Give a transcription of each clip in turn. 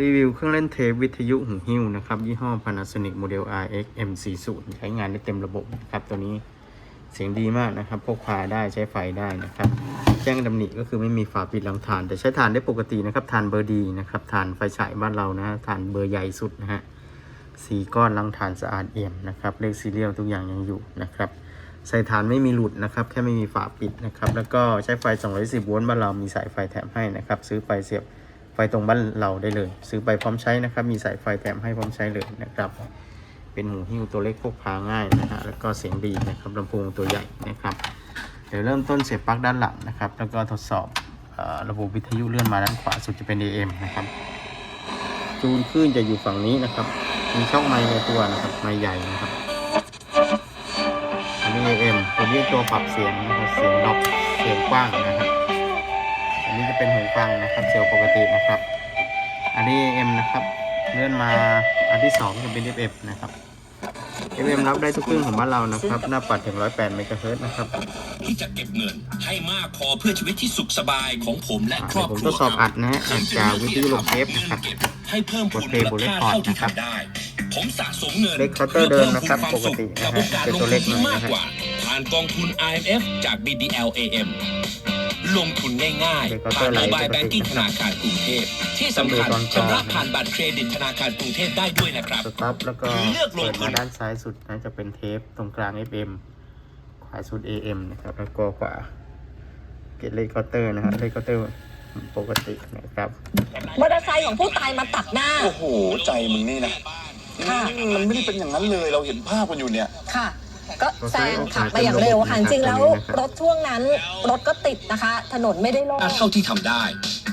รีวิวเครื่องเล่นเทปวิทยุหูหิ้วนะครับ ยี่ห้อ Panasonic Model RX M40 ใช้งานได้เต็มระบบนะครับ ตัวนี้เสียงดีมากนะครับ พกพาได้ใช้ไฟได้นะครับ แจ้งดำหนิก็คือไม่มีฝาปิดหลังฐาน แต่ใช้ฐานได้ปกตินะครับฐานเบอร์ดีนะครับฐานไฟฉายบ้านเรานะฐานเบอร์ใหญ่สุดนะฮะสีก้อนลังฐานสะอาดเอี่ยมนะครับเลขซีเรียลทุกอย่างยังอยู่นะครับใส่ฐานไม่มีหลุดนะครับ แค่ไม่มีฝาปิดนะครับ แล้วก็ใช้ไฟ210โวลต์บ้านเรามีสายไฟแถมให้นะครับ ซื้อไฟเสียบ ไฟตรงบ้านเราได้เลย ซื้อไปพร้อมใช้นะครับ มีสายไฟแถมให้พร้อมใช้เลยนะครับ เป็นหูหิ้วตัวเล็กพกพาง่ายนะฮะแล้วก็เสียงดีนะครับลำโพงตัวใหญ่นะครับเดี๋ยวเริ่มต้นเสียบปลั๊กด้านหลังนะครับ แล้วก็ทดสอบอระบบวิทยุเลื่อนมาด้านขวาสุดจะเป็น AM นะครับจูนคลื่นจะอยู่ฝั่งนี้นะครับ มีช่องไมค์ในตัวนะครับไมค์ใหญ่นะครับอันนี้ AM ตัวนี้ตัวปรับเสียงนะครับเสียงดอปเสียงกว้างนะครับ อันนี้จะเป็นหูฟังนะครับเสียงปกตินะครับ อันนี้ AM นะครับเลื่อนมาอันที่สองจะเป็น FM นะครับ FM รับได้ทุกเครื่องของบ้านเรานะครับ หน้าปัดถึง 108 เมกะเฮิรตซ์นะครับที่จะเก็บเงินให้มากพอเพื่อชีวิตที่สุขสบายของผมและอ่าครอบครัวเดี๋ยวผมทดสอบอัดนะฮะผมจึงจากเลือกวิทยุลงเทปนะครับเก็บให้เพิ่มพูนกดเพลย์มูลค่าบนเรคคอร์ดเท่าที่นะครับทำได้ ผมสะสมเงินเลขเคาน์เตอร์เดิมนะครับพื่อเพิ่มพูนความสุขปกตินะฮะกับโอกาสเป็นลงตัวเลทุขนหน่อยที่มากนะฮะกว่าผ่านกองทุน IMF จาก BDL AM ลงทุนง่ายเลขเคาน์ๆเตอผ่านร์โมไลน์บายปกติแบงกิ้งธนาคารกรุงเทพ ที่สำคัญต้องดูตอนจอชำระผ่านบัตรเครดิตธนาคารกรุงเทพได้ด้วยนะครับสต็อปแล้วก็หรือเลือกลงเปิดทุมานด้านซ้ายสุดนะจะเป็นเทปตรงกลาง FM ขวาสุด AM นะครับแล้วก็ขวาเกตเลขเคาน์เตอร์นะฮะเลขเคาน์เตอร์ปกตินะครับมอเตอร์ไซค์ของผู้ตายมาตัดหน้า โอ้โห ใจมึงนี่นะค่ะมันไม่ได้เป็นอย่างนั้นเลยเราเห็นภาพกันอยู่เนี่ยค่ะ ก็แซงขับมาอย่างเร็วค่ะจริงๆแล้วรถช่วงนั้นรถก็ติดนะคะ ถนนไม่ได้โล่งเท่าที่ทำได้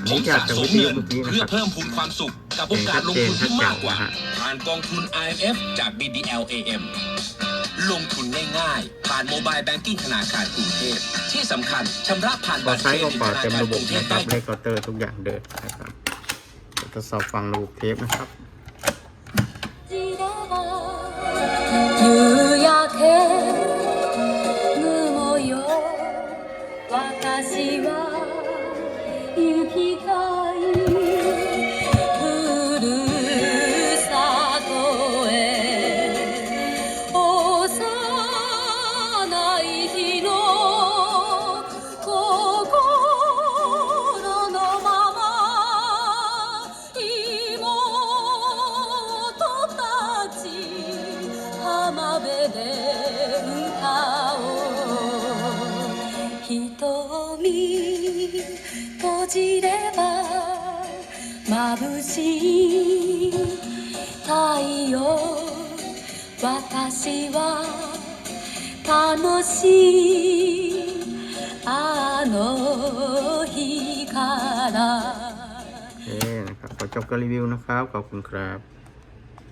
อันผนี้มจากสะจากสวิมทยุเงินเมื่อกี้นะเพื่อครับเพิ่มพูนความสุขกับโอกาสลงทุนที่มากกว่าเห็นชัดเจนชัดเจนนะฮะผ่านกองทุน IMF จาก BDL AM ลงทุนง่ายๆผ่านโมบายแบงกิ้งธนาคารกรุงเทพที่สำคัญชำระผ่านพอบัตรเคซ้ายรก็ดิตขวาธนาเต็มคารระกบรุบงเทพนะครัได้บเลขเคาน์เตอร์ทุกอย่างเดินนะครับเดี๋ยวทดสอบฟังระบบเทปนะครับ夕じれば眩しい太陽私は楽しいあの日からโอเคนะครับขอจบการรีวิวนะครับ ขอบคุณครับ